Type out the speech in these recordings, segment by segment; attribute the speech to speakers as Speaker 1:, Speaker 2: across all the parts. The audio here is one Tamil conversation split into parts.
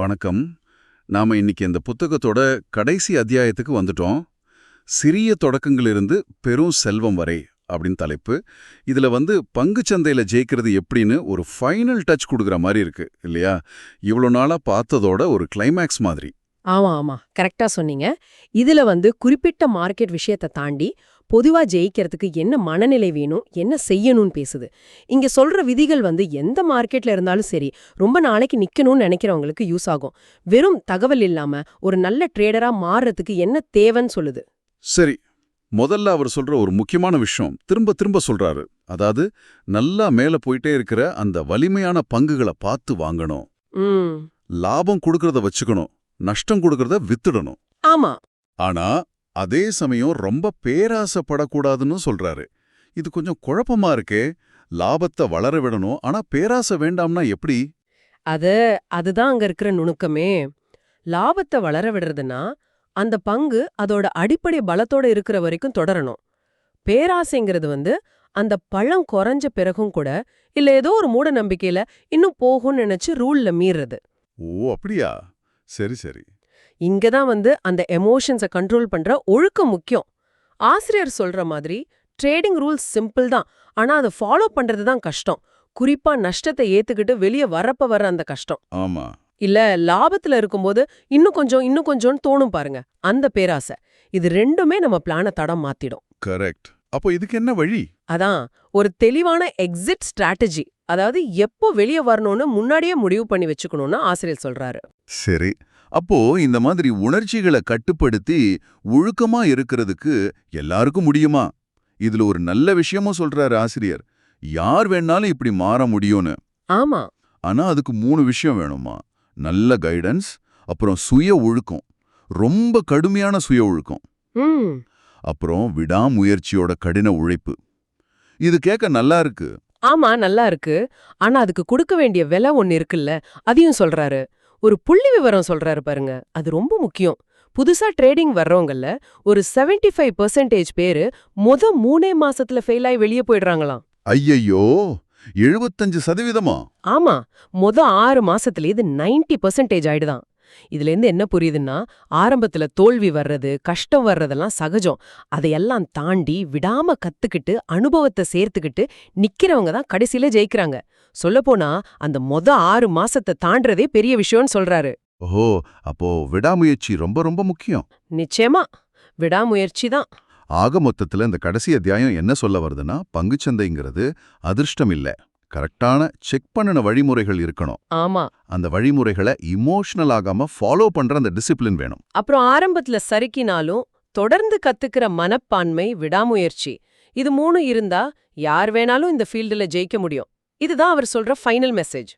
Speaker 1: வணக்கம். நாம இன்னைக்கு இந்த புத்தகத்தோட கடைசி அத்தியாயத்துக்கு வந்துட்டோம். சிறிய தொடக்கங்களிலிருந்து பெரும் செல்வம் வரை அப்படின்னு தலைப்பு. இதுல வந்து பங்குச் சந்தையில ஜெயிக்கிறது எப்படின்னு ஒரு ஃபைனல் டச் கொடுக்குற மாதிரி இருக்கு இல்லையா? இவ்வளோ நாளா பார்த்ததோட ஒரு கிளைமேக்ஸ் மாதிரி.
Speaker 2: ஆமா ஆமா. கரெக்டாக சொன்னீங்க. இதுல வந்து குறிப்பிட்ட மார்க்கெட் விஷயத்தை தாண்டி பொதுவா ஜெயிக்கிறதுக்கு என்ன மனநிலை வேணும் என்ன செய்யணும்னு பேசுது. இங்க சொல்ற விதிகள் வந்து எந்த மார்க்கெட்ல இருந்தாலும் சரி ரொம்ப நாளைக்கு நிக்கணும்னு நினைக்கிறவங்களுக்கு யூஸ் ஆகும். வெறும் தகவல் இல்லாம ஒரு நல்ல ட்ரேடரா மாறுறதுக்கு என்ன தேவைன்னு சொல்லுது.
Speaker 1: சரி முதல்ல அவர் சொல்ற ஒரு முக்கியமான விஷயம் திரும்ப திரும்ப சொல்றாரு. அதாவது நல்லா மேல போயிட்டே இருக்கிற அந்த வலிமையான பங்குகளை பார்த்து வாங்கணும். லாபம் கொடுக்கறத வச்சுக்கணும் நஷ்டம் கொடுக்கறத வித்துடணும்.
Speaker 2: ஆமா.
Speaker 1: ஆனா அதே சமயம் ரொம்ப பேராசைப்படக்கூடாதுன்னு சொல்றாரு. இது கொஞ்சம் குழப்பமா இருக்கே. லாபத்தை வளர விடணும். ஆனா பேராசை வேண்டாம்னா எப்படி?
Speaker 2: அது அதுதான் அங்க இருக்கிற நுணுக்கமே. லாபத்தை வளர விடுறதுன்னா அந்த பங்கு அதோட அடிப்படை பலத்தோட இருக்கிற வரைக்கும் தொடரணும். பேராசைங்கிறது வந்து அந்த பழம் குறைஞ்ச பிறகும் கூட இல்ல ஏதோ ஒரு மூட நம்பிக்கையில இன்னும் போகும்னு நினைச்சு ரூல்ல மீறது
Speaker 1: ஓ அப்படியா? சரி சரி.
Speaker 2: இங்கதான் வந்து அந்த எமோஷன்ஸை கண்ட்ரோல் பண்ற ஒழுக்கம் முக்கியம். ஆசிரியர் சொல்ற மாதிரி ட்ரேடிங் ரூல்ஸ் சிம்பிள் தான். ஆனா அதை ஃபாலோ பண்றது தான் கஷ்டம். குறிப்பா நஷ்டத்தை ஏத்துக்கிட்டு வெளியே வரப்ப வர அந்த கஷ்டம்.
Speaker 1: ஆமா.
Speaker 2: இல்ல லாபத்துல இருக்கும்போது இன்னும் கொஞ்சம் இன்னும் கொஞ்சம்னு தோணும் பாருங்க. அந்த பேராசை. இது ரெண்டுமே நம்ம பிளான தடம் மாத்திடும்.
Speaker 1: கரெக்ட் அப்போ இதுக்கு என்ன வழி?
Speaker 2: அதான் ஒரு தெளிவான எக்ஸிட் ஸ்ட்ராட்டஜி அதாவது எப்போ வெளியே வரணும்னு முன்னாடியே முடிவு பண்ணி வச்சுக்கணும்னு ஆசிரியர் சொல்றாரு.
Speaker 1: சரி. அப்போ இந்த மாதிரி உணர்ச்சிகளை கட்டுப்படுத்தி ஒழுக்கமா இருக்கிறதுக்கு எல்லாருக்கும் முடியுமா? இதுல ஒரு நல்ல விஷயமும் சொல்றாரு ஆசிரியர். யார் வேணாலும் இப்படி மாற முடியும்னு.
Speaker 2: ஆமா.
Speaker 1: ஆனா அதுக்கு மூணு விஷயம் வேணுமா? நல்ல கைடன்ஸ் அப்புறம் சுய ஒழுக்கம். ரொம்ப கடுமையான சுய ஒழுக்கம். அப்புறம் விடாமுயற்சியோட கடின உழைப்பு. இது கேட்க நல்லா இருக்கு.
Speaker 2: ஆமா நல்லா இருக்கு. ஆனா அதுக்கு கொடுக்க வேண்டிய விலை ஒன்னு இருக்குல்ல அதையும் சொல்றாரு. ஒரு புள்ளி விவரம் சொல்றாரு பாருங்க. அது ரொம்ப முக்கியம். புதுசா ட்ரேடிங் வர்றவங்கல்ல ஒரு 75% ஃபைவ் பர்சன்டேஜ் பேரு மொத மூணே மாசத்துல ஃபெயில் ஆகி வெளியே போயிடுறாங்களாம்.
Speaker 1: ஐயையோ! எழுபத்தஞ்சு சதவீதமா?
Speaker 2: ஆமா. மொத ஆறு மாசத்துல இது 90% பர்சன்டேஜ் ஆயிடுதான். இதுல இருந்து என்ன புரியுதுன்னா ஆரம்பத்துல தோல்வி வர்றது கஷ்டம் வர்றதெல்லாம் சகஜம். அதையெல்லாம் தாண்டி விடாம கத்துக்கிட்டு அனுபவத்தை சேர்த்துக்கிட்டு நிக்கிறவங்க தான் கடைசியில ஜெயிக்கிறாங்க. சொல்லப்போனா அந்த மொத ஆறு மாசத்தை தாண்டறதே பெரிய விஷயம்னு சொல்றாரு.
Speaker 1: ஓஹோ அப்போ விடாமுயற்சி ரொம்ப ரொம்ப முக்கியம்.
Speaker 2: நிச்சயமா விடாமுயற்சி தான்.
Speaker 1: ஆக மொத்தத்துல இந்த கடைசி அத்தியாயம் என்ன சொல்ல வருதுன்னா பங்குச்சந்தைங்கிறது அதிர்ஷ்டம் இல்ல கரெக்டான செக் பண்ணின வழிமுறைகள் இருக்கணும்.
Speaker 2: ஆமா.
Speaker 1: அந்த வழிமுறைகளை இமோஷனல் ஆகாம ஃபாலோ பண்ற அந்த டிசிப்ளின் வேணும்.
Speaker 2: அப்புறம் ஆரம்பத்துல சறுக்கினாலும் தொடர்ந்து கத்துக்கிற மனப்பான்மை விடாமுயற்சி இது மூணு இருந்தா யார் வேணாலும் இந்த ஃபீல்டுல ஜெயிக்க முடியும். இதுதான் அவர் சொல்ற ஃபைனல் மெசேஜ்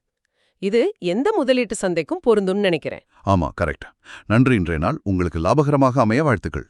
Speaker 2: இது எந்த முதலீட்டு சந்தைக்கும் பொருந்தும்னு நினைக்கிறேன்.
Speaker 1: ஆமா கரெக்ட் நன்றி இன்றைய நாள் உங்களுக்கு லாபகரமாக அமைய வாழ்த்துக்கள்.